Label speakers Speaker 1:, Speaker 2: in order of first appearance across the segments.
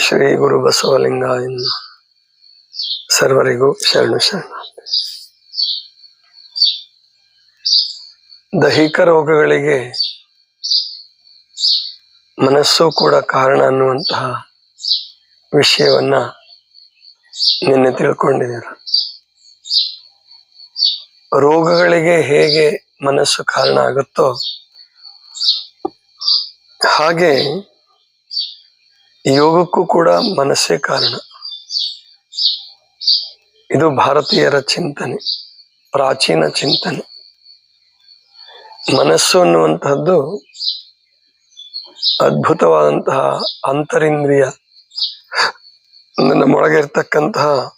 Speaker 1: ಶ್ರೀ ಗುರು ಬಸವಲಿಂಗ ಎಂದು ಸರ್ವರಿಗೂ ಶರಣು ಶರಣ. ದೈಹಿಕ ರೋಗಗಳಿಗೆ ಮನಸ್ಸು ಕೂಡ ಕಾರಣ ಅನ್ನುವಂತಹ ವಿಷಯವನ್ನ ನಿನ್ನೆ ತಿಳ್ಕೊಂಡಿದ್ದೀರ ರೋಗಗಳಿಗೆ ಹೇಗೆ ಮನಸ್ಸು ಕಾರಣ ಆಗುತ್ತೋ ಹಾಗೆ ಯೋಗಕ್ಕೂ ಕೂಡ ಮನಸ್ಸೇ ಕಾರಣ. ಇದು ಭಾರತೀಯರ ಚಿಂತನೆ, ಪ್ರಾಚೀನ ಚಿಂತನೆ. ಮನಸ್ಸು ಅನ್ನುವಂತಹದ್ದು ಅದ್ಭುತವಾದಂತಹ ಅಂತರಿಂದ್ರಿಯ ನಮ್ಮೊಳಗೆ ಇರ್ತಕ್ಕಂತಹ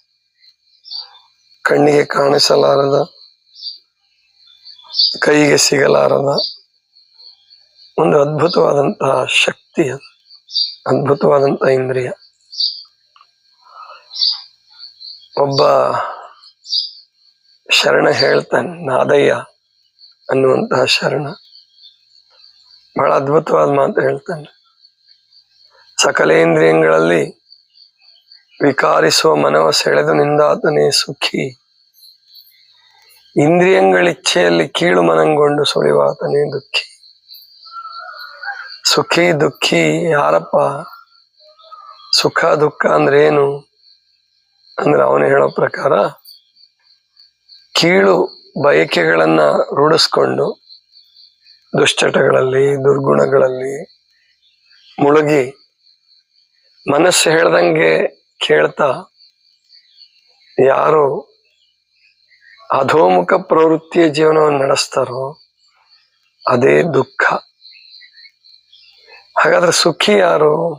Speaker 1: ಕಣ್ಣಿಗೆ ಕಾಣಿಸಲಾರದ, ಕೈಗೆ ಸಿಗಲಾರದ ಒಂದು ಅದ್ಭುತವಾದಂತಹ ಶಕ್ತಿ ಅದು. ಅದ್ಭುತವಾದಂತಹ ಇಂದ್ರಿಯ. ಒಬ್ಬ ಶರಣ ಹೇಳ್ತಾನೆ, ನಾದಯ್ಯ ಅನ್ನುವಂತಹ ಶರಣ. ಬಹಳ ಅದ್ಭುತವಾದ ಮಾತು ಹೇಳ್ತಾನೆ. ಸಕಲೇಂದ್ರಿಯಗಳಲ್ಲಿ ವಿಕಾರಿಸುವ ಮನವ ಸೆಳೆದು ನಿಂದಾತನೇ ಸುಖಿ. ಇಂದ್ರಿಯಗಳಿಚ್ಛೆಯಲ್ಲಿ ಕೀಳು ಮನಂಗೊಂಡು ಸುಳಿವಾತನೇ ದುಃಖಿ. ಸುಖಿ ದುಃಖಿ ಯಾರಪ್ಪ? ಸುಖ ದುಃಖ ಅಂದ್ರೆ ಏನು ಅಂದ್ರೆ ಅವನು ಹೇಳೋ ಪ್ರಕಾರ, ಕೀಳು ಬಯಕೆಗಳನ್ನ ರೂಢಿಸ್ಕೊಂಡು ದುಶ್ಚಟಗಳಲ್ಲಿ, ದುರ್ಗುಣಗಳಲ್ಲಿ ಮುಳುಗಿ ಮನಸ್ಸು ಹೇಳ್ದಂಗೆ ಕೇಳ್ತಾ ಯಾರು ಅಧೋಮುಖ ಪ್ರವೃತ್ತಿಯ ಜೀವನವನ್ನು ನಡೆಸ್ತಾರೋ ಅದೇ ದುಃಖ. ಹಾಗಾದ್ರೆ ಸುಖಿ ಯಾರು?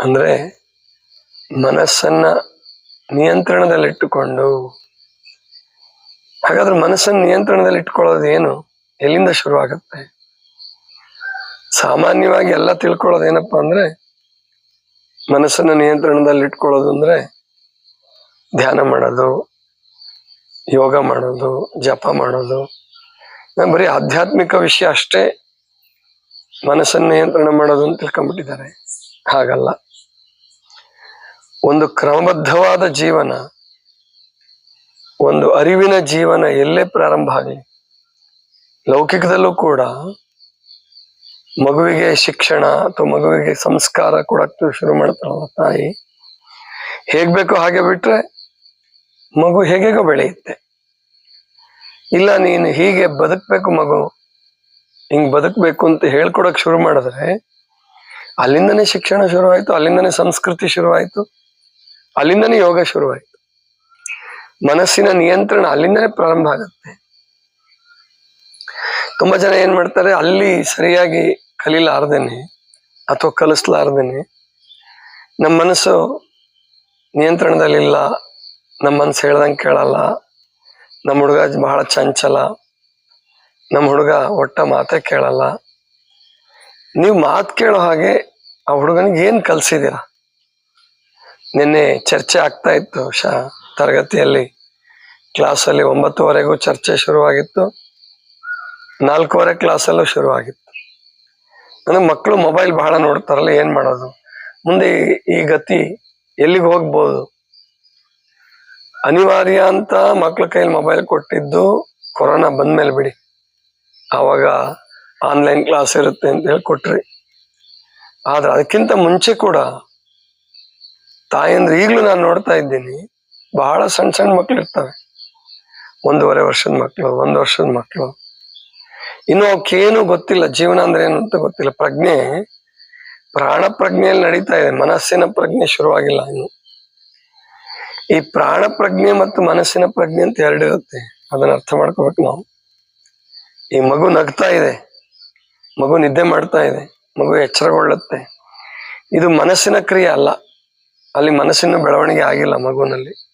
Speaker 1: ಅಂದ್ರೆ ಮನಸ್ಸನ್ನ ನಿಯಂತ್ರಣದಲ್ಲಿಟ್ಟುಕೊಂಡು. ಹಾಗಾದ್ರೆ ಮನಸ್ಸನ್ನು ನಿಯಂತ್ರಣದಲ್ಲಿ ಇಟ್ಕೊಳ್ಳೋದು ಏನು ಎಲ್ಲಿಂದ ಶುರುವಾಗುತ್ತೆ? ಸಾಮಾನ್ಯವಾಗಿ ಎಲ್ಲ ತಿಳ್ಕೊಳ್ಳೋದು ಏನಪ್ಪಾ ಅಂದ್ರೆ, ಮನಸ್ಸನ್ನ ನಿಯಂತ್ರಣದಲ್ಲಿ ಇಟ್ಕೊಳ್ಳೋದು ಅಂದ್ರೆ ಧ್ಯಾನ ಮಾಡೋದು, ಯೋಗ ಮಾಡೋದು, ಜಪ ಮಾಡೋದು. ಬರೀ ಆಧ್ಯಾತ್ಮಿಕ ವಿಷಯ ಅಷ್ಟೇ ಮನಸ್ಸನ್ನು ನಿಯಂತ್ರಣ ಮಾಡೋದು ಅಂತ ತಿಳ್ಕೊಂಡ್ಬಿಟ್ಟಿದ್ದಾರೆ. ಹಾಗಲ್ಲ. ಒಂದು ಕ್ರಮಬದ್ಧವಾದ ಜೀವನ, ಒಂದು ಅರಿವಿನ ಜೀವನ ಎಲ್ಲೇ ಪ್ರಾರಂಭ ಆಗಲಿ, ಲೌಕಿಕದಲ್ಲೂ ಕೂಡ ಮಗುವಿಗೆ ಶಿಕ್ಷಣ ಅಥವಾ ಮಗುವಿಗೆ ಸಂಸ್ಕಾರ ಕೊಡಕ್ಕೆ ಶುರು ಮಾಡ್ತಾರಲ್ಲ ತಾಯಿ, ಹೇಗ್ ಬೇಕೋ ಹಾಗೆ ಬಿಟ್ರೆ ಮಗು ಹೇಗೇಗೋ ಬೆಳೆಯುತ್ತೆ. ಇಲ್ಲ ನೀನು ಹೀಗೆ ಬದುಕ್ಬೇಕು ಮಗು ಹಿಂಗ್ ಬದುಕ್ಬೇಕು ಅಂತ ಹೇಳ್ಕೊಡಕ್ ಶುರು ಮಾಡಿದ್ರೆ, ಅಲ್ಲಿಂದನೇ ಶಿಕ್ಷಣ ಶುರುವಾಯ್ತು, ಅಲ್ಲಿಂದನೇ ಸಂಸ್ಕೃತಿ ಶುರುವಾಯ್ತು, ಅಲ್ಲಿಂದನೇ ಯೋಗ ಶುರುವಾಯ್ತು. ಮನಸ್ಸಿನ ನಿಯಂತ್ರಣ ಅಲ್ಲಿಂದನೇ ಪ್ರಾರಂಭ ಆಗುತ್ತೆ. ತುಂಬಾ ಜನ ಏನ್ ಮಾಡ್ತಾರೆ, ಅಲ್ಲಿ ಸರಿಯಾಗಿ ಕಲೀಲಾರ್ದೇನೆ ಅಥವಾ ಕಲಿಸ್ಲಾರ್ದೇನೆ ನಮ್ಮ ಮನಸ್ಸು ನಿಯಂತ್ರಣದಲ್ಲಿಲ್ಲ ನಮ್ಮ ಮನಸ್ಸು ಹೇಳ್ದಂಗೆ ಕೇಳಲ್ಲ ನಮ್ಮ ಹುಡುಗ ಬಹಳ ಚಂಚಲ ನಮ್ಮ ಹುಡುಗ ಒಟ್ಟ ಮಾತೇ ಕೇಳಲ್ಲ. ನೀವು ಮಾತು ಕೇಳೋ ಹಾಗೆ ಆ ಹುಡುಗನಿಗೆ ಏನು ಕಲಿಸಿದ್ದೀರ ನಿನ್ನೆ ಚರ್ಚೆ ಆಗ್ತಾ ಇತ್ತು ಶಾ ತರಗತಿಯಲ್ಲಿ. ಕ್ಲಾಸಲ್ಲಿ ಒಂಬತ್ತುವರೆಗೂ ಚರ್ಚೆ ಶುರುವಾಗಿತ್ತು. ನಾಲ್ಕೂವರೆ ಕ್ಲಾಸಲ್ಲೂ ಶುರುವಾಗಿತ್ತು. ಅಂದ್ರೆ ಮಕ್ಕಳು ಮೊಬೈಲ್ ಬಹಳ ನೋಡ್ತಾರಲ್ಲ, ಏನು ಮಾಡೋದು? ಮುಂದೆ ಈ- ಗತಿ ಎಲ್ಲಿಗೆ ಹೋಗ್ಬೋದು? ಅನಿವಾರ್ಯ ಅಂತ ಮಕ್ಕಳ ಕೈಯಲ್ಲಿ ಮೊಬೈಲ್ ಕೊಟ್ಟಿದ್ದು ಕೊರೋನಾ ಬಂದ್ಮೇಲೆ ಬಿಡಿ. ಆವಾಗ ಆನ್ಲೈನ್ ಕ್ಲಾಸ್ ಇರುತ್ತೆ ಅಂತ ಹೇಳ್ಕೊಟ್ರಿ. ಆದ್ರೆ ಅದಕ್ಕಿಂತ ಮುಂಚೆ ಕೂಡ ತಾಯಂದ್ರೆ ಈಗಲೂ ನಾನು ನೋಡ್ತಾ ಇದ್ದೀನಿ, ಬಹಳ ಸಣ್ಣ ಸಣ್ಣ ಮಕ್ಳು ಇರ್ತವೆ. ಒಂದೂವರೆ ವರ್ಷದ ಮಕ್ಕಳು ಒಂದು ವರ್ಷದ ಮಕ್ಕಳು ಇನ್ನು ಅವಕ್ಕೇನು ಗೊತ್ತಿಲ್ಲ, ಜೀವನ ಅಂದ್ರೆ ಏನು ಅಂತ ಗೊತ್ತಿಲ್ಲ. ಪ್ರಜ್ಞೆ, ಪ್ರಾಣ ಪ್ರಜ್ಞೆಯಲ್ಲಿ ನಡೀತಾ ಇದೆ, ಮನಸ್ಸಿನ ಪ್ರಜ್ಞೆ ಶುರುವಾಗಿಲ್ಲ ಇನ್ನು. ಈ ಪ್ರಾಣ ಪ್ರಜ್ಞೆ ಮತ್ತು ಮನಸ್ಸಿನ ಪ್ರಜ್ಞೆ ಅಂತ ಎರಡು ಇರುತ್ತೆ ಅದನ್ನ ಅರ್ಥ ಮಾಡ್ಕೋಬೇಕು ನಾವು. ಈ ಮಗು ನಗ್ತಾ ಇದೆ. ಮಗು ನಿದ್ದೆ ಮಾಡ್ತಾ ಇದೆ. ಮಗು ಎಚ್ಚರಗೊಳ್ಳುತ್ತೆ. ಇದು ಮನಸ್ಸಿನ ಕ್ರಿಯೆ ಅಲ್ಲ. ಅಲ್ಲಿ ಮನಸ್ಸಿನ ಬೆಳವಣಿಗೆ ಆಗಿಲ್ಲ ಮಗುವಿನಲ್ಲಿ.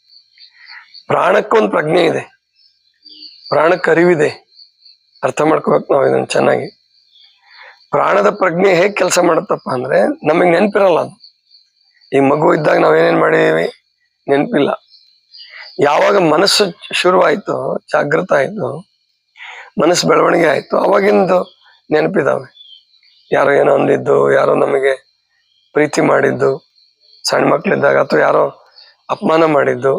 Speaker 1: ಪ್ರಾಣಕ್ಕೊಂದು ಪ್ರಜ್ಞೆ ಇದೆ. ಪ್ರಾಣಕ್ಕೆ ಅರಿವಿದೆ ಅರ್ಥ ಮಾಡ್ಕೋಬೇಕು ನಾವು ಇದನ್ನು ಚೆನ್ನಾಗಿ. ಪ್ರಾಣದ ಪ್ರಜ್ಞೆ ಹೇಗೆ ಕೆಲಸ ಮಾಡುತ್ತಪ್ಪ ಅಂದ್ರೆ ನಮಗೆ ನೆನಪಿರಲ್ಲ ಅದು. ಈ ಮಗು ಇದ್ದಾಗ ನಾವೇನೇನು ಮಾಡಿದ್ದೀವಿ ನೆನಪಿಲ್ಲ. ಯಾವಾಗ ಮನಸ್ಸು ಶುರುವಾಯಿತು ಜಾಗೃತ ಆಯ್ತು ಮನಸ್ಸು ಬೆಳವಣಿಗೆ ಆಯಿತು. ಅವಾಗಿಂದು ನೆನಪಿದಾವೆ. ಯಾರೋ ಏನೋ ಅಂದಿದ್ದು, ಯಾರೋ ನಮಗೆ ಪ್ರೀತಿ ಮಾಡಿದ್ದು, ಸಣ್ಣ ಮಕ್ಕಳಿದ್ದಾಗ ಅಥವಾ ಯಾರೋ ಅಪಮಾನ ಮಾಡಿದ್ದು,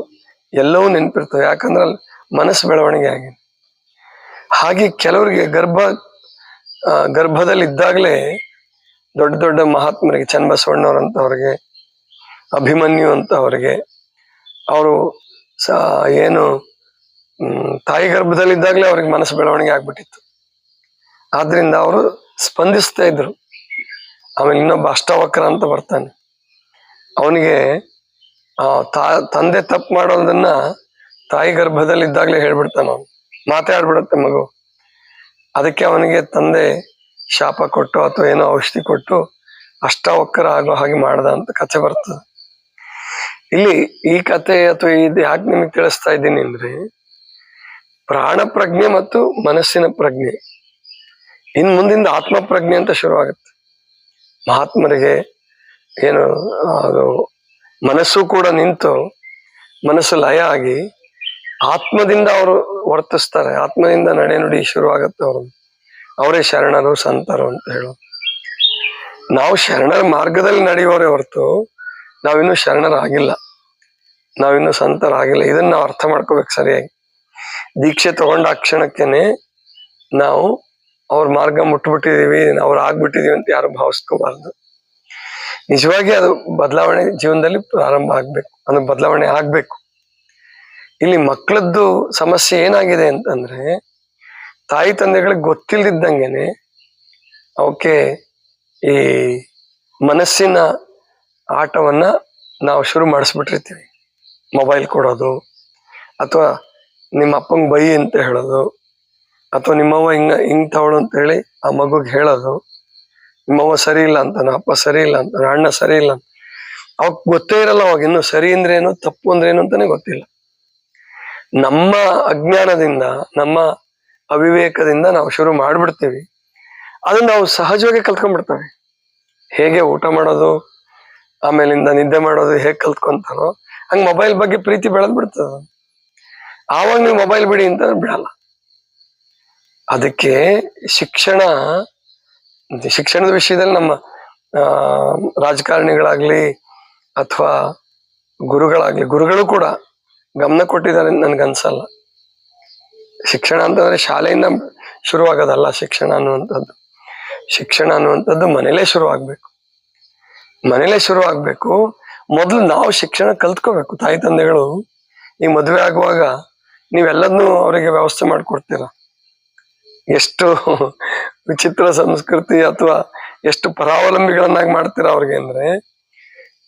Speaker 1: ಎಲ್ಲವೂ ನೆನಪಿರ್ತವೆ. ಯಾಕಂದ್ರೆ ಅಲ್ಲಿ ಮನಸ್ಸು ಬೆಳವಣಿಗೆ ಆಗಿದೆ. ಹಾಗೆ ಕೆಲವರಿಗೆ ಗರ್ಭ ಗರ್ಭದಲ್ಲಿ ಇದ್ದಾಗಲೇ ದೊಡ್ಡ ದೊಡ್ಡ ಮಹಾತ್ಮರಿಗೆ ಚನ್ನಬಸವಣ್ಣವ್ರಂಥವ್ರಿಗೆ ಅಭಿಮನ್ಯು ಅಂತವ್ರಿಗೆ ಅವರು ಸ ಏನು ಹ್ಮ್, ಗರ್ಭದಲ್ಲಿ ಇದ್ದಾಗಲೇ ಅವ್ರಿಗೆ ಮನಸ್ಸು ಬೆಳವಣಿಗೆ ಆಗ್ಬಿಟ್ಟಿತ್ತು. ಆದ್ರಿಂದ ಅವರು ಸ್ಪಂದಿಸ್ತಾ ಇದ್ರು. ಆಮೇಲೆ ಇನ್ನೊಬ್ಬ ಅಷ್ಟವಕ್ರ ಅಂತ ಬರ್ತಾನೆ. ಅವನಿಗೆ ತಂದೆ ತಪ್ಪು ಮಾಡೋದನ್ನ ತಾಯಿ ಗರ್ಭದಲ್ಲಿ ಇದ್ದಾಗಲೇ ಹೇಳ್ಬಿಡ್ತಾನ ಅವನು. ಮಾತಾಡ್ಬಿಡುತ್ತೆ ಮಗು. ಅದಕ್ಕೆ ಅವನಿಗೆ ತಂದೆ ಶಾಪ ಕೊಟ್ಟು ಅಥವಾ ಏನೋ ಔಷಧಿ ಕೊಟ್ಟು ಅಷ್ಟವಕ್ರ ಆಗೋ ಹಾಗೆ ಮಾಡ್ದ ಅಂತ ಕಥೆ ಬರ್ತದೆ. ಇಲ್ಲಿ ಈ ಕತೆ ಅಥವಾ ಇದು ಯಾಕೆ ನಿಮಗೆ ತಿಳಿಸ್ತಾ ಇದ್ದೀನಿ ಅಂದ್ರೆ ಪ್ರಾಣ ಪ್ರಜ್ಞೆ ಮತ್ತು ಮನಸ್ಸಿನ ಪ್ರಜ್ಞೆ. ಇನ್ ಮುಂದಿಂದ ಆತ್ಮ ಪ್ರಜ್ಞೆ ಅಂತ ಶುರುವಾಗುತ್ತೆ. ಮಹಾತ್ಮರಿಗೆ ಏನು, ಅದು ಮನಸ್ಸು ಕೂಡ ನಿಂತು ಮನಸ್ಸು ಲಯ ಆಗಿ ಆತ್ಮದಿಂದ ಅವರು ವರ್ತಿಸ್ತಾರೆ. ಆತ್ಮದಿಂದ ನಡೆ ನುಡಿ ಶುರುವಾಗುತ್ತೆ ಅವರು. ಅವರೇ ಶರಣರು, ಸಂತರು ಅಂತ ಹೇಳೋದು. ನಾವು ಶರಣರ ಮಾರ್ಗದಲ್ಲಿ ನಡೆಯುವವರೇ ಹೊರತು ನಾವಿನ್ನೂ ಶರಣರಾಗಿಲ್ಲ. ನಾವಿನ್ನೂ ಸಂತರಾಗಿಲ್ಲ. ಇದನ್ನ ನಾವು ಅರ್ಥ ಮಾಡ್ಕೋಬೇಕು ಸರಿಯಾಗಿ. ದೀಕ್ಷೆ ತಗೊಂಡ ಕ್ಷಣಕ್ಕೇನೆ ನಾವು ಅವ್ರ ಮಾರ್ಗ ಮುಟ್ಬಿಟ್ಟಿದೀವಿ ಅವ್ರು ಆಗ್ಬಿಟ್ಟಿದೀವಿ ಅಂತ ಯಾರು ಭಾವಿಸ್ಕೋಬಾರ್ದು. ನಿಜವಾಗಿ ಅದು ಬದಲಾವಣೆ ಜೀವನದಲ್ಲಿ ಪ್ರಾರಂಭ ಆಗ್ಬೇಕು, ಅದು ಬದಲಾವಣೆ ಆಗ್ಬೇಕು. ಇಲ್ಲಿ ಮಕ್ಕಳದ್ದು ಸಮಸ್ಯೆ ಏನಾಗಿದೆ ಅಂತಂದ್ರೆ, ತಾಯಿ ತಂದೆಗಳಿಗೆ ಗೊತ್ತಿಲ್ದಿದ್ದಂಗೆನೆ ಅವಕ್ಕೆ ಈ ಮನಸ್ಸಿನ ಆಟವನ್ನ ನಾವು ಶುರು ಮಾಡಿಸ್ಬಿಟ್ಟಿರ್ತೀವಿ. ಮೊಬೈಲ್ ಕೊಡೋದು ಅಥವಾ ನಿಮ್ಮ ಅಪ್ಪಂಗೆ ಬೈ ಅಂತ ಹೇಳೋದು, ಅಥವಾ ನಿಮ್ಮವ್ವ ಹಿಂಗ, ಹಿಂಗ್ ತವಳು ಅಂತ ಹೇಳಿ ಆ ಮಗುಗೆ ಹೇಳೋದು, ನಿಮ್ಮವ್ವ ಸರಿ ಇಲ್ಲ ಅಂತಾನ ಅಪ್ಪ ಸರಿ ಇಲ್ಲ ಅಂತಾನ ಅಣ್ಣ ಸರಿ ಇಲ್ಲ ಅಂತ. ಅವಾಗ ಗೊತ್ತೇ ಇರಲ್ಲ ಅವಾಗ ಇನ್ನು ಸರಿ ಅಂದ್ರೆ ಏನು, ತಪ್ಪು ಅಂದ್ರೆ ಏನು ಅಂತಾನೆ ಗೊತ್ತಿಲ್ಲ. ನಮ್ಮ ಅಜ್ಞಾನದಿಂದ, ನಮ್ಮ ಅವಿವೇಕದಿಂದ ನಾವು ಶುರು ಮಾಡ್ಬಿಡ್ತೀವಿ. ಅದನ್ನ ನಾವು ಸಹಜವಾಗಿ ಕಲ್ತ್ಕೊಂಡ್ಬಿಡ್ತೇವೆ. ಹೇಗೆ ಊಟ ಮಾಡೋದು, ಆಮೇಲಿಂದ ನಿದ್ದೆ ಮಾಡೋದು, ಹೇಗೆ ಕಲ್ತ್ಕೊಂತಾರೋ ಹಂಗ ಮೊಬೈಲ್ ಬಗ್ಗೆ ಪ್ರೀತಿ ಬೆಳೆದ್ ಬಿಡ್ತದ. ಆವಾಗ ನೀವು ಮೊಬೈಲ್ ಬಿಡಿ ಅಂತ ಬಿಡಲ್ಲ. ಅದಕ್ಕೆ ಶಿಕ್ಷಣ, ಶಿಕ್ಷಣದ ವಿಷಯದಲ್ಲಿ ನಮ್ಮ ರಾಜಕಾರಣಿಗಳಾಗ್ಲಿ ಅಥವಾ ಗುರುಗಳಾಗ್ಲಿ, ಗುರುಗಳು ಕೂಡ ಗಮನ ಕೊಟ್ಟಿದ್ದಾರೆ ನನ್ಗನ್ಸಲ್ಲ ಶಿಕ್ಷಣ ಅಂತಂದ್ರೆ ಶಾಲೆಯಿಂದ ಶುರುವಾಗೋದಲ್ಲ ಶಿಕ್ಷಣ ಅನ್ನುವಂಥದ್ದು. ಶಿಕ್ಷಣ ಅನ್ನುವಂಥದ್ದು ಮನೇಲೆ ಶುರು ಆಗ್ಬೇಕು ಮನೇಲೆ ಶುರು ಆಗ್ಬೇಕು ಮೊದಲು ನಾವು ಶಿಕ್ಷಣ ಕಲ್ತ್ಕೋಬೇಕು. ತಾಯಿ, ತಂದೆಗಳು ಈ ಮದುವೆ ಆಗುವಾಗ ನೀವೆಲ್ಲದನ್ನೂ ಅವರಿಗೆ ವ್ಯವಸ್ಥೆ ಮಾಡಿಕೊಡ್ತೀರ? ಎಷ್ಟು ವಿಚಿತ್ರ ಸಂಸ್ಕೃತಿ ಅಥವಾ ಎಷ್ಟು ಪರಾವಲಂಬಿಗಳನ್ನಾಗಿ ಮಾಡ್ತೀರಾ ಅವ್ರಿಗೆ ಅಂದ್ರೆ?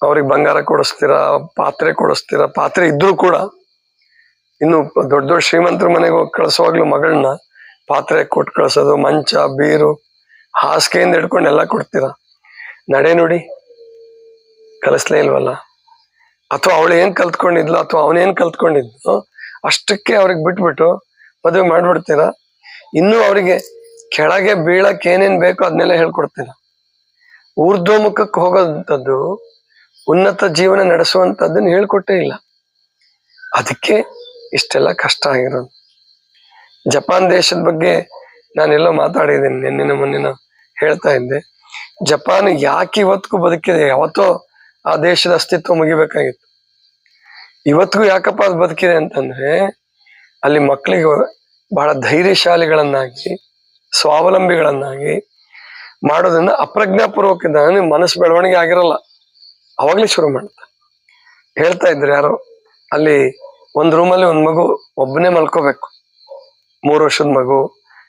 Speaker 1: ಅವ್ರಿಗೆ ಬಂಗಾರ ಕೊಡಿಸ್ತೀರಾ, ಪಾತ್ರೆ ಕೊಡಿಸ್ತೀರಾ, ಪಾತ್ರೆ ಇದ್ರೂ ಕೂಡ ಇನ್ನು ದೊಡ್ಡ ದೊಡ್ಡ ಶ್ರೀಮಂತರ ಮನೆಗೆ ಹೋಗಿ ಕಳಿಸುವಾಗ್ಲೂ ಮಗಳನ್ನ ಪಾತ್ರೆ ಕೊಟ್ಟು ಕಳಿಸೋದು, ಮಂಚ, ಬೀರು, ಹಾಸಿಗೆಯಿಂದ ಹಿಡ್ಕೊಂಡು ಎಲ್ಲ ಕೊಡ್ತೀರಾ? ನಡೆ ನೋಡಿ. ಕಲಿಸ್ಲೇ ಇಲ್ವಲ್ಲ? ಅಥವಾ ಅವಳು ಏನ್ ಕಲ್ತ್ಕೊಂಡಿದ್ಲು ಅಥವಾ ಅವನೇನ್ ಕಲ್ತ್ಕೊಂಡಿದ್ಲು? ಅಷ್ಟಕ್ಕೆ ಅವ್ರಿಗೆ ಬಿಟ್ಬಿಟ್ಟು ಮದುವೆ ಮಾಡ್ಬಿಡ್ತೀರಾ? ಇನ್ನು ಅವರಿಗೆ ಕೆಳಗೆ ಬೀಳಕ್ಕೆ ಏನೇನ್ ಬೇಕೋ ಅದನ್ನೆಲ್ಲ ಹೇಳ್ಕೊಡ್ತೀರ? ಊರ್ಧ್ವಮುಖಕ್ಕೆ ಹೋಗೋಂಥದ್ದು, ಉನ್ನತ ಜೀವನ ನಡೆಸುವಂಥದ್ದನ್ನು ಹೇಳ್ಕೊಟ್ಟೇ ಇಲ್ಲ. ಅದಕ್ಕೆ ಇಷ್ಟೆಲ್ಲ ಕಷ್ಟ ಆಗಿರೋದು. ಜಪಾನ್ ದೇಶದ ಬಗ್ಗೆ ನಾನೆಲ್ಲೋ ಮಾತಾಡಿದ್ದೀನಿ, ನಿನ್ನೆ ಮೊನ್ನೆನ ಹೇಳ್ತಾ ಇದ್ದೆ. ಜಪಾನ್ ಯಾಕೆ ಇವತ್ತಿಗೂ ಬದುಕಿದೆ? ಯಾವತ್ತೋ ಆ ದೇಶದ ಅಸ್ತಿತ್ವ ಮುಗಿಬೇಕಾಗಿತ್ತು. ಇವತ್ತಿಗೂ ಯಾಕಪ್ಪ ಅದು ಬದುಕಿದೆ ಅಂತಂದ್ರೆ ಅಲ್ಲಿ ಮಕ್ಕಳಿಗೆ ಬಹಳ ಧೈರ್ಯಶಾಲಿಗಳನ್ನಾಗಿ, ಸ್ವಾವಲಂಬಿಗಳನ್ನಾಗಿ ಮಾಡೋದನ್ನ ಅಪ್ರಜ್ಞಾಪೂರ್ವಕದಿಂದ ಮನಸ್ಸು ಬೆಳವಣಿಗೆ ಆಗಿರಲ್ಲ. ಅವಾಗ್ಲೇ ಶುರು ಮಾಡ್ತಾರೆ ಹೇಳ್ತಾ ಇದ್ರು ಯಾರೋ, ಅಲ್ಲಿ ಒಂದ್ ರೂಮಲ್ಲಿ ಒಂದ್ ಮಗು ಒಬ್ಬನೇ ಮಲ್ಕೋಬೇಕು. ಮೂರು ವರ್ಷದ ಮಗು,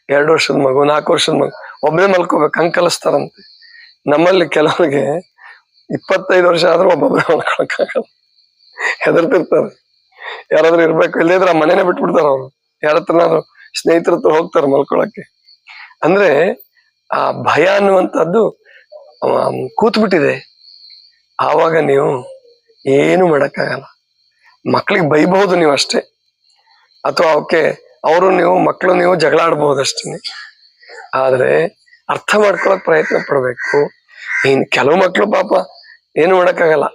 Speaker 1: ಎರಡು ವರ್ಷದ ಮಗು, ನಾಲ್ಕು ವರ್ಷದ ಮಗು ಒಬ್ಬನೇ ಮಲ್ಕೋಬೇಕು ಹಂಗ್ ಕಲಿಸ್ತಾರಂತೆ ನಮ್ಮಲ್ಲಿ ಕೆಲವರಿಗೆ ಇಪ್ಪತ್ತೈದು ವರ್ಷ ಆದ್ರೂ ಒಬ್ಬೊಬ್ಬರೇ ಮಲ್ಕೊಳಕ್ಕಾಗಲ್ಲ. ಹೆದರ್ತಿರ್ತಾರೆ. ಯಾರಾದ್ರೂ ಇರ್ಬೇಕು ಇಲ್ಲದೇ ಇದ್ರೆ ಆ ಮನೇನೆ ಬಿಟ್ಬಿಡ್ತಾರ ಅವ್ರು. ಯಾರ ಹತ್ರನಾದ್ರು ಸ್ನೇಹಿತರ ಹತ್ರ ಹೋಗ್ತಾರೆ ಮಲ್ಕೊಳಕ್ಕೆ. ಅಂದ್ರೆ ಆ ಭಯ ಅನ್ನುವಂಥದ್ದು ಕೂತ್ಬಿಟ್ಟಿದೆ. ಆವಾಗ ನೀವು ಏನು ಮಾಡಕ್ಕಾಗಲ್ಲ. ಮಕ್ಳಿಗೆ ಬೈಬಹುದು ನೀವು ಅಷ್ಟೇ. ಅಥವಾ ಅವಕ್ಕೆ, ಅವರು ನೀವು ಮಕ್ಕಳು ನೀವು ಜಗಳ ಅಷ್ಟೇ. ಆದ್ರೆ ಅರ್ಥ ಮಾಡ್ಕೊಳಕ್ ಪ್ರಯತ್ನ ಪಡ್ಬೇಕು. ಇನ್ ಕೆಲವು ಮಕ್ಕಳು ಪಾಪ ಏನು ಮಾಡಕ್ಕಾಗಲ್ಲ.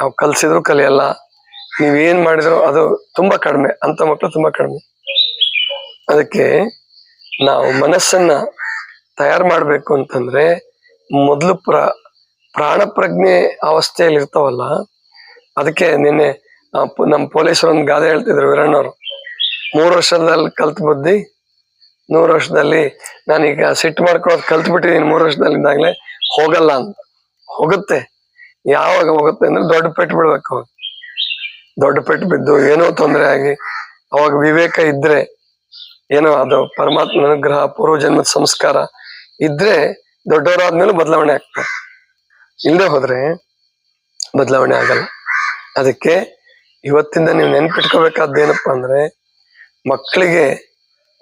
Speaker 1: ನಾವು ಕಲ್ಸಿದ್ರು ಕಲಿಯಲ್ಲ. ನೀವೇನ್ ಮಾಡಿದ್ರು ಅದು ತುಂಬಾ ಕಡಿಮೆ, ಅಂತ ಮಕ್ಕಳು ತುಂಬಾ ಕಡಿಮೆ. ಅದಕ್ಕೆ ನಾವು ಮನಸ್ಸನ್ನ ತಯಾರು ಮಾಡ್ಬೇಕು ಅಂತಂದ್ರೆ ಮೊದಲು ಪ್ರ ಪ್ರಾಣ ಪ್ರಜ್ಞೆ ಅವಸ್ಥೆಯಲ್ಲಿ ಇರ್ತಾವಲ್ಲ, ಅದಕ್ಕೆ ನಿನ್ನೆ ನಮ್ಮ ಪೊಲೀಸರು ಒಂದು ಗಾದೆ ಹೇಳ್ತಿದ್ರು ವೀರಣ್ಣವ್ರು. ಮೂರು ವರ್ಷದಲ್ಲಿ ಕಲ್ತ್ ಬುದ್ಧಿ, ನೂರು ವರ್ಷದಲ್ಲಿ ನಾನೀಗ ಸಿಟ್ಟು ಮಾಡ್ಕೊಳ್ಳೋದು ಕಲ್ತ್ ಬಿಟ್ಟಿದ್ದೀನಿ ಮೂರು ವರ್ಷದಲ್ಲಿ ಇದ್ದಾಗಲೇ ಹೋಗಲ್ಲ ಅಂತ. ಹೋಗುತ್ತೆ. ಯಾವಾಗ ಹೋಗುತ್ತೆ ಅಂದ್ರೆ ದೊಡ್ಡ ಪೆಟ್ಟು ಬಿಡ್ಬೇಕು. ದೊಡ್ಡ ಪೆಟ್ಟು ಬಿದ್ದು ಏನೋ ತೊಂದರೆ ಆಗಿ, ಅವಾಗ ವಿವೇಕ ಇದ್ರೆ, ಏನೋ ಅದು ಪರಮಾತ್ಮನ ಅನುಗ್ರಹ, ಪೂರ್ವಜನ್ಮದ ಸಂಸ್ಕಾರ ಇದ್ರೆ ದೊಡ್ಡವರಾದ್ಮೇಲೆ ಬದಲಾವಣೆ ಆಗ್ತದೆ. ಇಲ್ಲದೆ ಹೋದ್ರೆ ಬದಲಾವಣೆ ಆಗಲ್ಲ. ಅದಕ್ಕೆ ಇವತ್ತಿಂದ ನೀವು ನೆನ್ಪಿಟ್ಕೋಬೇಕಾದ್ದೇನಪ್ಪ ಅಂದ್ರೆ, ಮಕ್ಕಳಿಗೆ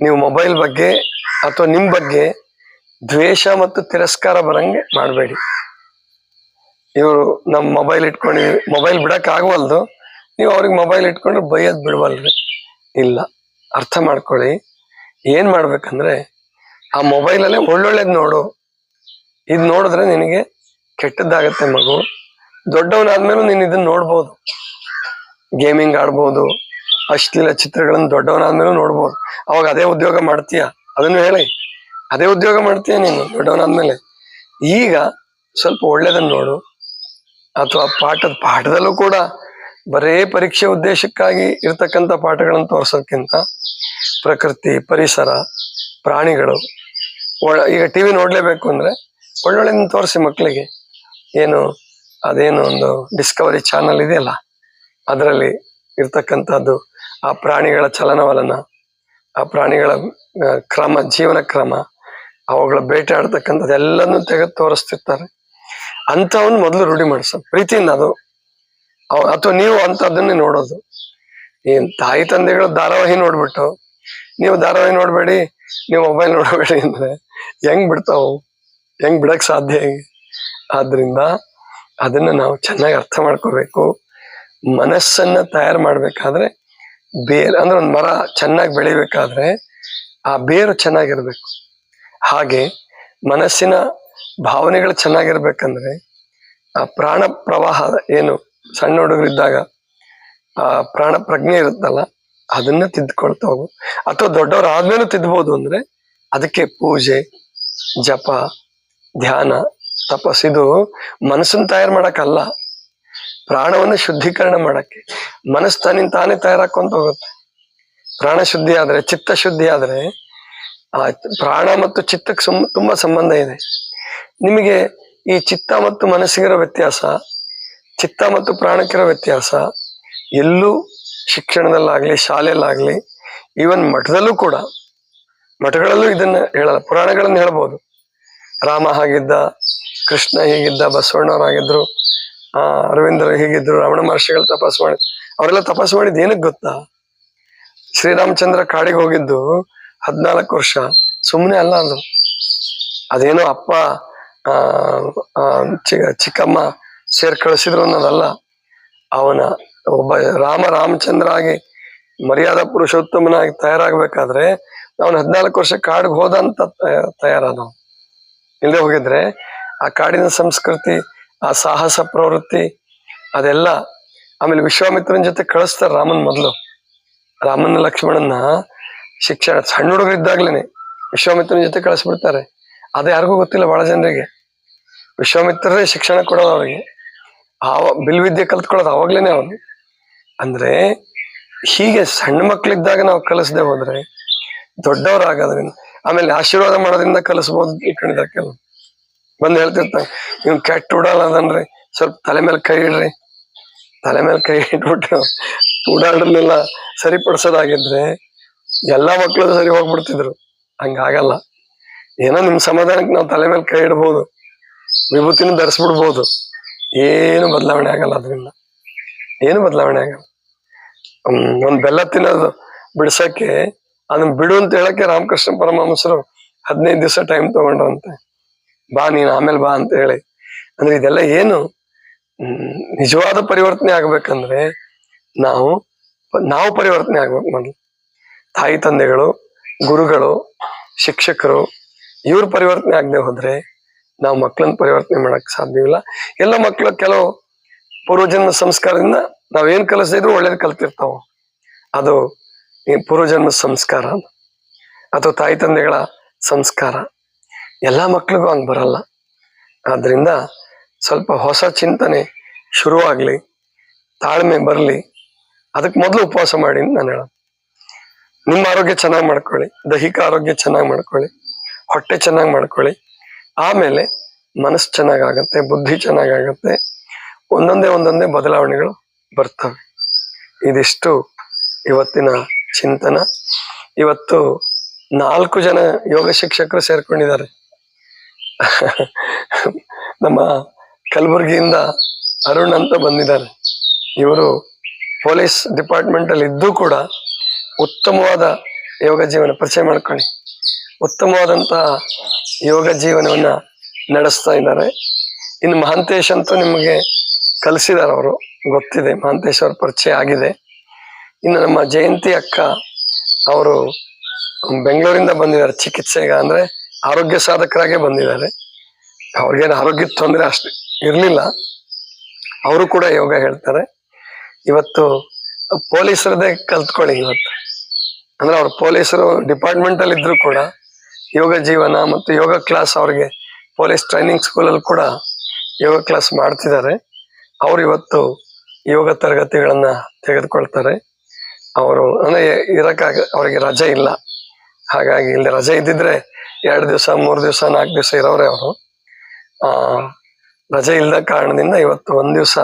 Speaker 1: ನೀವು ಮೊಬೈಲ್ ಬಗ್ಗೆ ಅಥವಾ ನಿಮ್ ಬಗ್ಗೆ ದ್ವೇಷ ಮತ್ತು ತಿರಸ್ಕಾರ ಬರಂಗೆ ಮಾಡಬೇಡಿ. ಇವರು ನಮ್ ಮೊಬೈಲ್ ಇಟ್ಕೊಂಡು ಮೊಬೈಲ್ ಬಿಡಕ್ ಆಗವಲ್ದು, ನೀವು ಅವ್ರಿಗೆ ಮೊಬೈಲ್ ಇಟ್ಕೊಂಡ್ರೆ ಬೈಯೋದ್ ಬಿಡವಲ್ರಿ. ಇಲ್ಲ, ಅರ್ಥ ಮಾಡ್ಕೊಳ್ಳಿ. ಏನ್ ಮಾಡ್ಬೇಕಂದ್ರೆ, ಆ ಮೊಬೈಲಲ್ಲೇ ಒಳ್ಳೊಳ್ಳೇದ್ ನೋಡು. ಇದ್ ನೋಡಿದ್ರೆ ನಿನಗೆ ಕೆಟ್ಟದ್ದಾಗತ್ತೆ ಮಗು. ದೊಡ್ಡವನಾದ್ಮೇಲೂ ನೀನ್ ಇದನ್ನ ನೋಡ್ಬೋದು. ಗೇಮಿಂಗ್ ಆಡ್ಬೋದು, ಅಶ್ಲೀಲ ಚಿತ್ರಗಳನ್ನ ದೊಡ್ಡವನಾದ್ಮೇಲೂ ನೋಡ್ಬೋದು. ಅವಾಗ ಅದೇ ಉದ್ಯೋಗ ಮಾಡ್ತೀಯ? ಅದನ್ನು ಹೇಳಿ. ಅದೇ ಉದ್ಯೋಗ ಮಾಡ್ತೀಯ ನೀನು ದೊಡ್ಡವನಾದ್ಮೇಲೆ? ಈಗ ಸ್ವಲ್ಪ ಒಳ್ಳೇದನ್ನ ನೋಡು. ಅಥವಾ ಪಾಠದ ಪಾಠದಲ್ಲೂ ಕೂಡ ಬರೇ ಪರೀಕ್ಷೆ ಉದ್ದೇಶಕ್ಕಾಗಿ ಇರ್ತಕ್ಕಂಥ ಪಾಠಗಳನ್ನು ತೋರ್ಸೋಕ್ಕಿಂತ ಪ್ರಕೃತಿ, ಪರಿಸರ, ಪ್ರಾಣಿಗಳು, ಒಳ, ಈಗ ಟಿವಿ ನೋಡಲೇಬೇಕು ಅಂದರೆ ಒಳ್ಳೊಳ್ಳೆ ತೋರಿಸಿ ಮಕ್ಕಳಿಗೆ ಏನು, ಅದೇನು ಒಂದು ಡಿಸ್ಕವರಿ ಚಾನಲ್ ಇದೆಯಲ್ಲ, ಅದರಲ್ಲಿ ಇರ್ತಕ್ಕಂಥದ್ದು ಆ ಪ್ರಾಣಿಗಳ ಚಲನವಲನ, ಆ ಪ್ರಾಣಿಗಳ ಕ್ರಮ, ಜೀವನ ಕ್ರಮ, ಅವುಗಳ ಬೇಟೆ ಆಡ್ತಕ್ಕಂಥದ್ದು ಎಲ್ಲನೂ ತೆಗೆದು ತೋರಿಸ್ತಿರ್ತಾರೆ. ಅಂಥವನ್ನ ಮೊದಲು ರೂಢಿ ಮಾಡಿಸೋದು ಪ್ರೀತಿಯಿಂದ ಅದು. ಅಥವಾ ನೀವು ಅಂಥದ್ದನ್ನೇ ನೋಡೋದು. ಏನ್ ತಾಯಿ ತಂದೆಗಳು ಧಾರಾವಾಹಿ ನೋಡ್ಬಿಟ್ಟು, ನೀವು ಧಾರಾವಾಹಿ ನೋಡ್ಬೇಡಿ, ನೀವು ಮೊಬೈಲ್ ನೋಡಬೇಡಿ ಅಂದ್ರೆ ಹೆಂಗ್ ಬಿಡ್ತಾವು? ಹೆಂಗ್ ಬಿಡಕ್ ಸಾಧ್ಯ ಹೇಗೆ? ಆದ್ರಿಂದ ಅದನ್ನ ನಾವು ಚೆನ್ನಾಗಿ ಅರ್ಥ ಮಾಡ್ಕೋಬೇಕು. ಮನಸ್ಸನ್ನ ತಯಾರು ಮಾಡ್ಬೇಕಾದ್ರೆ ಬೇರ್, ಅಂದ್ರೆ ಒಂದು ಮರ ಚೆನ್ನಾಗಿ ಬೆಳಿಬೇಕಾದ್ರೆ ಆ ಬೇರು ಚೆನ್ನಾಗಿರ್ಬೇಕು. ಹಾಗೆ ಮನಸ್ಸಿನ ಭಾವನೆಗಳು ಚೆನ್ನಾಗಿರ್ಬೇಕಂದ್ರೆ, ಆ ಪ್ರಾಣ ಪ್ರವಾಹ ಏನು ಸಣ್ಣ ಹುಡುಗರಿದ್ದಾಗ, ಆ ಪ್ರಾಣ ಪ್ರಜ್ಞೆ ಇರುತ್ತಲ್ಲ, ಅದನ್ನ ತಿದ್ಕೊಳ್ತಾ ಹೋಗು. ಅಥವಾ ದೊಡ್ಡವರು ಆದ್ಮೇಲೆ ತಿದ್ಬೋದು ಅಂದ್ರೆ, ಅದಕ್ಕೆ ಪೂಜೆ, ಜಪ, ಧ್ಯಾನ, ತಪಸ್. ಇದು ಮನಸ್ಸನ್ನ ತಯಾರು ಮಾಡಕ್ಕಲ್ಲ, ಪ್ರಾಣವನ್ನು ಶುದ್ಧೀಕರಣ ಮಾಡಕ್ಕೆ. ಮನಸ್ಸು ತನ್ನಿಂದ ತಾನೇ ತಯಾರಾಕೊಂತ ಹೋಗುತ್ತೆ. ಪ್ರಾಣ ಶುದ್ಧಿ ಆದ್ರೆ, ಚಿತ್ತ ಶುದ್ಧಿ ಆದ್ರೆ, ಆ ಪ್ರಾಣ ಮತ್ತು ಚಿತ್ತಕ್ಕೆ ಸುಮ್, ತುಂಬಾ ಸಂಬಂಧ ಇದೆ. ನಿಮಗೆ ಈ ಚಿತ್ತ ಮತ್ತು ಮನಸ್ಸಿಗಿರೋ ವ್ಯತ್ಯಾಸ, ಚಿತ್ತ ಮತ್ತು ಪ್ರಾಣಕ್ಕಿರೋ ವ್ಯತ್ಯಾಸ, ಎಲ್ಲೂ ಶಿಕ್ಷಣದಲ್ಲಾಗ್ಲಿ, ಶಾಲೆಯಲ್ಲಾಗಲಿ ಈವನ್ ಮಠದಲ್ಲೂ ಕೂಡ, ಮಠಗಳಲ್ಲೂ ಇದನ್ನ ಹೇಳಲ್ಲ, ಪುರಾಣಗಳನ್ನು ಹೇಳ್ಬೋದು. ರಾಮ ಹಾಗಿದ್ದ, ಕೃಷ್ಣ ಹೀಗಿದ್ದ ಬಸವಣ್ಣವರಾಗಿದ್ರು ಆ, ಅರವಿಂದರು ಹೀಗಿದ್ರು ರಮಣ ಮಹರ್ಷಿಗಳು ತಪಸ್ ಮಾಡಿ, ಅವರೆಲ್ಲ ತಪಸ್ ಮಾಡಿದ್ ಏನಕ್ಕೆ ಗೊತ್ತಾ? ಶ್ರೀರಾಮಚಂದ್ರ ಕಾಡಿಗೆ ಹೋಗಿದ್ದು ಹದಿನಾಲ್ಕು ವರ್ಷ. ಸುಮ್ಮನೆ ಅಲ್ಲ ಅದು. ಅದೇನೋ ಅಪ್ಪ ಚಿಕ್ಕಮ್ಮ ಸೇರ್ ಕಳಿಸಿದ್ರು ಅನ್ನೋದಲ್ಲ. ಅವನ ಒಬ್ಬ ರಾಮ ರಾಮಚಂದ್ರ ಆಗಿ ಮರ್ಯಾದಾ ಪುರುಷೋತ್ತಮನಾಗಿ ತಯಾರಾಗಬೇಕಾದ್ರೆ ಅವನ ಹದಿನಾಲ್ಕು ವರ್ಷ ಕಾಡಿಗೆ ಹೋದ ಅಂತ ತಯ- ತಯಾರಾದ ಇಲ್ಲದೆ ಹೋಗಿದ್ರೆ ಆ ಕಾಡಿನ ಸಂಸ್ಕೃತಿ, ಆ ಸಾಹಸ ಪ್ರವೃತ್ತಿ, ಅದೆಲ್ಲ ಆಮೇಲೆ ವಿಶ್ವಾಮಿತ್ರನ ಜೊತೆ ಕಳಿಸ್ತಾರೆ ರಾಮನ್ ಮೊದಲು. ರಾಮನ ಲಕ್ಷ್ಮಣನ ಶಿಕ್ಷಣ, ಸಣ್ಣ ಹುಡುಗರಿದ್ದಾಗ್ಲೇನೆ. ವಿಶ್ವಾಮಿತ್ರನ ಜೊತೆ ಕಳಿಸ್ಬಿಡ್ತಾರೆ. ಅದು ಯಾರಿಗೂ ಗೊತ್ತಿಲ್ಲ ಬಹಳ ಜನರಿಗೆ. ವಿಶ್ವಾಮಿತ್ರರೇ ಶಿಕ್ಷಣ ಕೊಡೋದು ಅವ್ರಿಗೆ. ಆವ ಬಿಲ್ವಿದ್ಯೆ ಕಲ್ತ್ಕೊಳ್ಳೋದು ಅವಾಗ್ಲೇನೆ ಅವನು. ಅಂದ್ರೆ ಹೀಗೆ ಸಣ್ಣ ಮಕ್ಕಳಿದ್ದಾಗ ನಾವು ಕಲಿಸದೆ ಹೋದ್ರೆ ದೊಡ್ಡವರಾಗೋದ್ರಿಂದ, ಆಮೇಲೆ ಆಶೀರ್ವಾದ ಮಾಡೋದ್ರಿಂದ ಕಲಿಸ್ಬೋದು ತಿಳ್ಕೊಂಡಿದ್ದಾರೆ ಕೆಲವು ಬಂದು ಹೇಳ್ತಿರ್ತಾನೆ ನೀವು ಕೆಟ್ಟ ಉಡಲ್ಲ ಅದನ್ರಿ ಸ್ವಲ್ಪ ತಲೆ ಮೇಲೆ ಕೈ ಇಡ್ರಿ. ತಲೆ ಮೇಲೆ ಕೈ ಇಟ್ಬಿಟ್ಟು ಉಡಾಡ್ರನ್ನೆಲ್ಲ ಸರಿಪಡಿಸೋದಾಗಿದ್ರೆ ಎಲ್ಲಾ ಮಕ್ಕಳು ಸರಿ ಹೋಗ್ಬಿಡ್ತಿದ್ರು. ಹಂಗಾಗಲ್ಲ. ಏನೋ ನಿಮ್ ಸಮಾಧಾನಕ್ಕೆ ನಾವು ತಲೆ ಮೇಲೆ ಕೈ ಇಡ್ಬೋದು. ವಿಭೂತಿನ ಧರಿಸ್ಬಿಡ್ಬೋದು. ಏನು ಬದಲಾವಣೆ ಆಗಲ್ಲ ಅದರಿಂದ. ಏನು ಬದಲಾವಣೆ ಆಗಲ್ಲ. ಒಂದು ಒಂದ್ ಬೆಲ್ಲ ತಿನ್ನೋದು ಬಿಡ್ಸಕ್ಕೆ ಅದನ್ನ ಬಿಡು ಅಂತ ಹೇಳಕ್ಕೆ ರಾಮಕೃಷ್ಣ ಪರಮಹಂಸರು ಹದಿನೈದು ದಿವಸ ಟೈಮ್ ತಗೊಂಡ್ರಂತೆ. ಬಾ ನೀನ್ ಆಮೇಲೆ ಬಾ ಅಂತ ಹೇಳಿ. ಅಂದ್ರೆ ಇದೆಲ್ಲ ಏನು ನಿಜವಾದ ಪರಿವರ್ತನೆ ಆಗ್ಬೇಕಂದ್ರೆ ನಾವು ನಾವು ಪರಿವರ್ತನೆ ಆಗ್ಬೇಕು ಮೊದಲು. ತಾಯಿ, ತಂದೆಗಳು ಗುರುಗಳು, ಶಿಕ್ಷಕರು, ಇವ್ರ ಪರಿವರ್ತನೆ ಆಗದೆ ಹೋದ್ರೆ ನಾವು ಮಕ್ಕಳನ್ನ ಪರಿವರ್ತನೆ ಮಾಡಕ್ ಸಾಧ್ಯವಿಲ್ಲ. ಎಲ್ಲ ಮಕ್ಕಳು ಕೆಲವು ಪೂರ್ವಜನ್ಮ ಸಂಸ್ಕಾರದಿಂದ ನಾವೇನ್ ಕಲಿಸಿದ್ರು ಒಳ್ಳೇದು ಕಲ್ತಿರ್ತಾವ. ಅದು ಪೂರ್ವಜನ್ಮ ಸಂಸ್ಕಾರ ಅಥವಾ ತಾಯಿ ತಂದೆಗಳ ಸಂಸ್ಕಾರ. ಎಲ್ಲ ಮಕ್ಳಿಗೂ ಹಂಗೆ ಬರಲ್ಲ. ಆದ್ರಿಂದ ಸ್ವಲ್ಪ ಹೊಸ ಚಿಂತನೆ ಶುರುವಾಗಲಿ, ತಾಳ್ಮೆ ಬರಲಿ. ಅದಕ್ಕೆ ಮೊದಲು ಉಪವಾಸ ಮಾಡಿ ನಾನು ಹೇಳೋದು. ನಿಮ್ಮ ಆರೋಗ್ಯ ಚೆನ್ನಾಗಿ ಮಾಡ್ಕೊಳ್ಳಿ, ದೈಹಿಕ ಆರೋಗ್ಯ ಚೆನ್ನಾಗಿ ಮಾಡ್ಕೊಳ್ಳಿ, ಹೊಟ್ಟೆ ಚೆನ್ನಾಗಿ ಮಾಡ್ಕೊಳ್ಳಿ. ಆಮೇಲೆ ಮನಸ್ಸು ಚೆನ್ನಾಗಾಗತ್ತೆ, ಬುದ್ಧಿ ಚೆನ್ನಾಗಾಗತ್ತೆ, ಒಂದೊಂದೇ ಒಂದೊಂದೇ ಬದಲಾವಣೆಗಳು ಬರ್ತವೆ. ಇದಿಷ್ಟು ಇವತ್ತಿನ ಚಿಂತನ. ಇವತ್ತು ನಾಲ್ಕು ಜನ ಯೋಗ ಶಿಕ್ಷಕರು ಸೇರ್ಕೊಂಡಿದ್ದಾರೆ. ನಮ್ಮ ಕಲಬುರಗಿಯಿಂದ ಅರುಣ್ ಅಂತ ಬಂದಿದ್ದಾರೆ. ಇವರು ಪೊಲೀಸ್ ಡಿಪಾರ್ಟ್ಮೆಂಟ್ ಅಲ್ಲಿ ಇದ್ದು ಕೂಡ ಉತ್ತಮವಾದ ಯೋಗ ಜೀವನ ಪರಿಚಯ ಮಾಡ್ಕೊಳ್ಳಿ. ಉತ್ತಮವಾದಂತಹ ಯೋಗ ಜೀವನವನ್ನ ನಡೆಸ್ತಾ ಇದ್ದಾರೆ. ಇನ್ನು ಮಹಾಂತೇಶ್ ಅಂತ ನಿಮಗೆ ಕಲಿಸಿದಾರೆ ಅವರು. ಗೊತ್ತಿದೆ, ಮಹಾಂತೇಶ್ ಅವ್ರ ಪರಿಚಯ ಆಗಿದೆ. ಇನ್ನು ನಮ್ಮ ಜಯಂತಿ ಅಕ್ಕ ಅವರು ಬೆಂಗಳೂರಿಂದ ಬಂದಿದ್ದಾರೆ ಚಿಕಿತ್ಸೆಗೆ, ಅಂದ್ರೆ ಆರೋಗ್ಯ ಸಾಧಕರಾಗೆ ಬಂದಿದ್ದಾರೆ. ಅವ್ರಿಗೇನು ಆರೋಗ್ಯ ತೊಂದರೆ ಅಷ್ಟೇ ಇರಲಿಲ್ಲ. ಅವರು ಕೂಡ ಯೋಗ ಹೇಳ್ತಾರೆ. ಇವತ್ತು ಪೊಲೀಸರದೇ ಕಲ್ತ್ಕೊಳ್ಳಿ ಇವತ್ತು. ಅಂದ್ರೆ ಅವ್ರು ಪೊಲೀಸರು ಡಿಪಾರ್ಟ್ಮೆಂಟ್ ಅಲ್ಲಿ ಇದ್ರು ಕೂಡ ಯೋಗ ಜೀವನ ಮತ್ತು ಯೋಗ ಕ್ಲಾಸ್ ಅವ್ರಿಗೆ ಪೊಲೀಸ್ ಟ್ರೈನಿಂಗ್ ಸ್ಕೂಲಲ್ಲಿ ಕೂಡ ಯೋಗ ಕ್ಲಾಸ್ ಮಾಡ್ತಿದ್ದಾರೆ. ಅವ್ರು ಇವತ್ತು ಯೋಗ ತರಗತಿಗಳನ್ನ ತೆಗೆದುಕೊಳ್ತಾರೆ. ಅವರು ಅಂದ್ರೆ ಇರಕ್ಕಾಗ ಅವ್ರಿಗೆ ರಜೆ ಇಲ್ಲ. ಹಾಗಾಗಿ ಇಲ್ಲಿ ರಜೆ ಇದ್ದಿದ್ರೆ ಎರಡು ದಿವಸ, ಮೂರು ದಿವಸ, ನಾಲ್ಕು ದಿವಸ ಇರೋರೆ ಅವರು. ಆ, ರಜೆ ಇಲ್ಲದ ಕಾರಣದಿಂದ ಇವತ್ತು ಒಂದ್ ದಿವಸ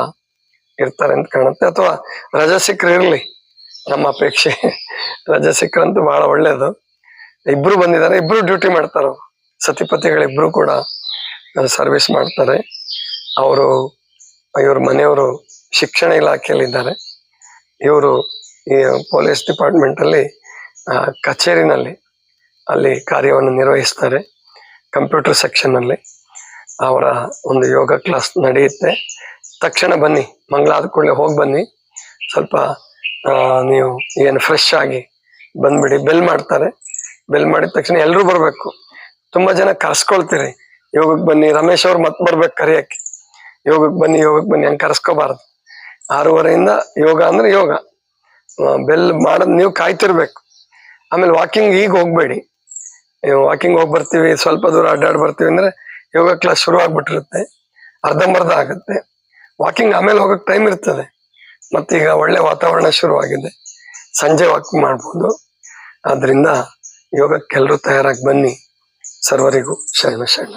Speaker 1: ಇರ್ತಾರೆ ಅಂತ ಕಾಣುತ್ತೆ. ಅಥವಾ ರಜೆ ಸಿಕ್ಕರೆ ಇರಲಿ ನಮ್ಮ ಅಪೇಕ್ಷೆ. ರಜೆ ಸಿಕ್ಕರಂತೂ ಬಹಳ ಒಳ್ಳೇದು. ಇಬ್ರು ಬಂದಿದ್ದಾರೆ, ಇಬ್ರು ಡ್ಯೂಟಿ ಮಾಡ್ತಾರ ಸತಿಪತಿಗಳಿಬ್ರು ಕೂಡ ಸರ್ವಿಸ್ ಮಾಡ್ತಾರೆ. ಅವರು, ಇವ್ರ ಮನೆಯವರು ಶಿಕ್ಷಣ ಇಲಾಖೆಯಲ್ಲಿ ಇದ್ದಾರೆ ಇವರು ಈ ಪೊಲೀಸ್ ಡಿಪಾರ್ಟ್ಮೆಂಟ್ ಅಲ್ಲಿ ಕಚೇರಿನಲ್ಲಿ ಅಲ್ಲಿ ಕಾರ್ಯವನ್ನು ನಿರ್ವಹಿಸ್ತಾರೆ ಕಂಪ್ಯೂಟರ್ ಸೆಕ್ಷನ್ ಅಲ್ಲಿ. ಅವರ ಒಂದು ಯೋಗ ಕ್ಲಾಸ್ ನಡೆಯುತ್ತೆ. ತಕ್ಷಣ ಬನ್ನಿ ಮಂಗಳಾದ ಕೂಡಲೇ ಹೋಗಿ ಬನ್ನಿ. ಸ್ವಲ್ಪ ನೀವು ಏನು ಫ್ರೆಶ್ ಆಗಿ ಬಂದ್ಬಿಡಿ. ಬೆಲ್ ಮಾಡ್ತಾರೆ. ಬೆಲ್ ಮಾಡಿದ ತಕ್ಷಣ ಎಲ್ಲರೂ ಬರ್ಬೇಕು. ತುಂಬಾ ಜನ ಕರ್ಸ್ಕೊಳ್ತೀರಿ. ಯೋಗಕ್ಕೆ ಬನ್ನಿ. ರಮೇಶ್ ಅವ್ರು ಮತ್ತೆ ಬರ್ಬೇಕು ಕರಿಯಕ್ಕೆ. ಯೋಗಕ್ಕೆ ಬನ್ನಿ ಯೋಗಕ್ಕೆ ಬನ್ನಿ ಹಂಗೆ ಕರ್ಸ್ಕೋಬಾರ್ದು. ಆರೂವರೆಯಿಂದ ಯೋಗ ಅಂದ್ರೆ ಯೋಗ. ಬೆಲ್ ಮಾಡೋದ್ ನೀವು ಕಾಯ್ತಿರ್ಬೇಕು. ಆಮೇಲೆ ವಾಕಿಂಗ್ ಈಗ ಹೋಗ್ಬೇಡಿ. ವಾಕಿಂಗ್ ಹೋಗಿ ಬರ್ತೀವಿ, ಸ್ವಲ್ಪ ದೂರ ಅಡ್ಡಾಡ್ ಬರ್ತೀವಿ ಅಂದ್ರೆ ಯೋಗ ಕ್ಲಾಸ್ ಶುರು ಆಗ್ಬಿಟ್ಟಿರುತ್ತೆ ಅರ್ಧಂಬರ್ಧ ಆಗುತ್ತೆ. ವಾಕಿಂಗ್ ಆಮೇಲೆ ಹೋಗಕ್ ಟೈಮ್ ಇರ್ತದೆ. ಮತ್ತೀಗ ಒಳ್ಳೆ ವಾತಾವರಣ ಶುರುವಾಗಿದೆ. ಸಂಜೆ ವಾಕ್ ಮಾಡ್ಬೋದು. ಆದ್ರಿಂದ ಯೋಗಕ್ಕೆಲ್ಲರೂ ತಯಾರಾಗಿ ಬನ್ನಿ. ಸರ್ವರಿಗೂ ಶರಣ ಶರಣ.